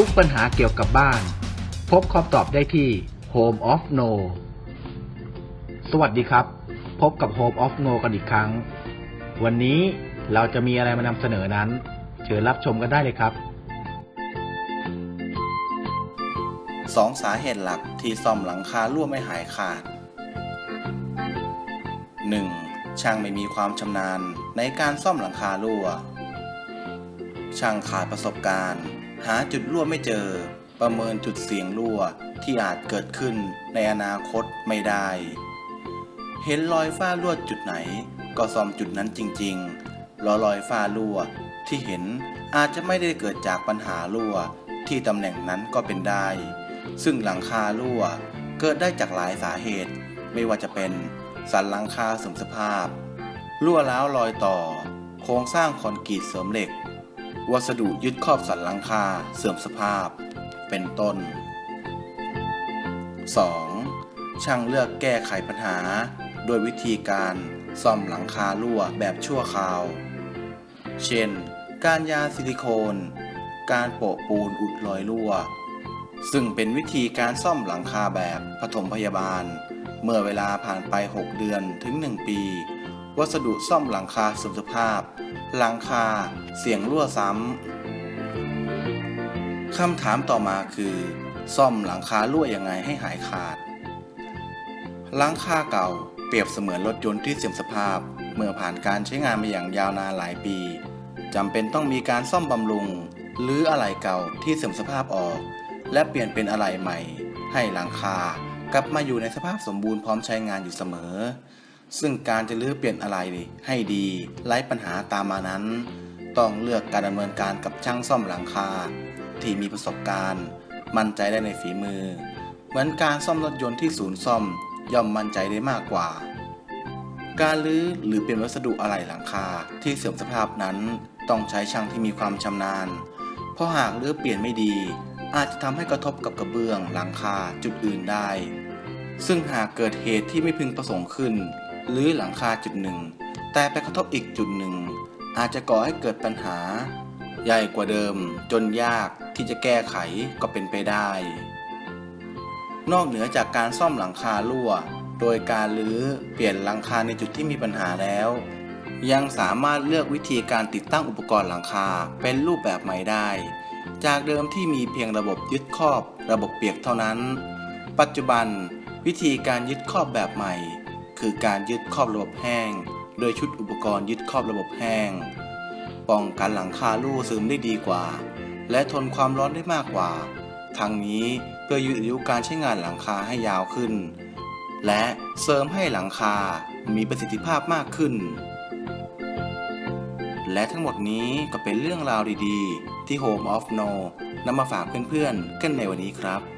ทุกปัญหาเกี่ยวกับบ้าน พบคำตอบได้ที่ Home of No สวัสดีครับ พบกับ Home of No กันอีกครั้ง วันนี้เราจะมีอะไรมานำเสนอนั้น เชิญรับชมกันได้เลยครับสองสาเหตุหลักที่ซ่อมหลังคารั่วไม่หายขาด 1. ช่างไม่มีความชำนาญในการซ่อมหลังคารั่ว ช่างขาดประสบการณ์ หาจุดรั่วไม่เจอ ประเมินจุดเสี่ยงรั่วที่อาจเกิดขึ้นในอนาคตไม่ได้ เห็นรอยฝ้ารั่วจุดไหน ก็ซ่อมจุดนั้นจริงๆรอรอยฝ้ารั่วที่เห็นอาจจะไม่ได้เกิดจากปัญหารั่วที่ตำแหน่งนั้นก็เป็นได้ ซึ่งหลังคารั่วเกิดได้จากหลายสาเหตุ ไม่ว่าจะเป็นสันหลังคาเสื่อมสภาพ รั่วร้าวรอยต่อ โครงสร้างคอนกรีตเสริมเหล็ก วัสดุยึดครอบสันหลังคาเสื่อมสภาพ เป็นต้น 2. ช่างเลือกแก้ไขปัญหา โดยวิธีการซ่อมหลังคารั่วแบบชั่วคราว เช่น การยาซิลิโคน การโปะปูนอุดรอยรั่ว ซึ่งเป็นวิธีการซ่อมหลังคาแบบปฐมพยาบาล เมื่อเวลาผ่านไป 6 เดือนถึง 1 ปี วัสดุซ่อมหลังคาสื่อมสภาพ หลังคา เสี่ยงรั่วซ้ำ คำถามต่อมาคือ ซ่อมหลังคารั่วยังไงให้หายขาด หลังคาเก่าเปรียบเสมือนรถยนต์ที่เสื่อมสภาพ เมื่อผ่านการใช้งานมาอย่างยาวนานหลายปีจำเป็นต้องมีการซ่อมบำรุง หรืออะไหล่เก่าที่เสื่อมสภาพออก และเปลี่ยนเป็นอะไหล่ใหม่ ให้หลังคากลับมาอยู่ในสภาพสมบูรณ์พร้อมใช้งานอยู่เสมอ ซึ่งการจะรื้อเปลี่ยนอะไหล่ให้ดีไร้ปัญหาตามมานั้น ต้องเลือกการดำเนินการกับช่างซ่อมหลังคา ที่มีประสบการณ์ มั่นใจได้ในฝีมือ เหมือนการซ่อมรถยนต์ที่ศูนย์ซ่อมย่อมมั่นใจได้มากกว่า การรื้อหรือเปลี่ยนวัสดุอะไหล่หลังคาที่เสื่อมสภาพนั้น ต้องใช้ช่างที่มีความชำนาญ เพราะหากรื้อเปลี่ยนไม่ดี อาจจะทำให้กระทบกับกระเบื้องหลังคาจุดอื่นได้ ซึ่งหากเกิดเหตุที่ไม่พึงประสงค์ขึ้น หรือหลังคาจุดหนึ่ง แต่ไปกระทบอีกจุดหนึ่ง อาจจะก่อให้เกิดปัญหา ใหญ่กว่าเดิม จนยากที่จะแก้ไขก็เป็นไปได้ นอกเหนือจากการซ่อมหลังคารั่ว โดยการรื้อเปลี่ยนหลังคาในจุดที่มีปัญหาแล้ว ยังสามารถเลือกวิธีการติดตั้งอุปกรณ์หลังคาเป็นรูปแบบใหม่ได้ จากเดิมที่มีเพียงระบบยึดครอบ ระบบเปียกเท่านั้น ปัจจุบันวิธีการยึดครอบแบบใหม่ คือการยึดครอบระบบแห้ง โดยชุดอุปกรณ์ยึดครอบระบบแห้ง ป้องกันหลังคารั่ซึมได้ดีกว่า และทนความร้อนได้มากกว่า ทั้งนี้เพื่อยืดอายุการใช้งานหลังคาให้ยาวขึ้น และเสริมให้หลังคา มีประสิทธิภาพมากขึ้น และทั้งหมดนี้ก็เป็นเรื่องราวดีๆ ที่ Home of No นำมาฝากเพื่อนๆกันในวันนี้ครับ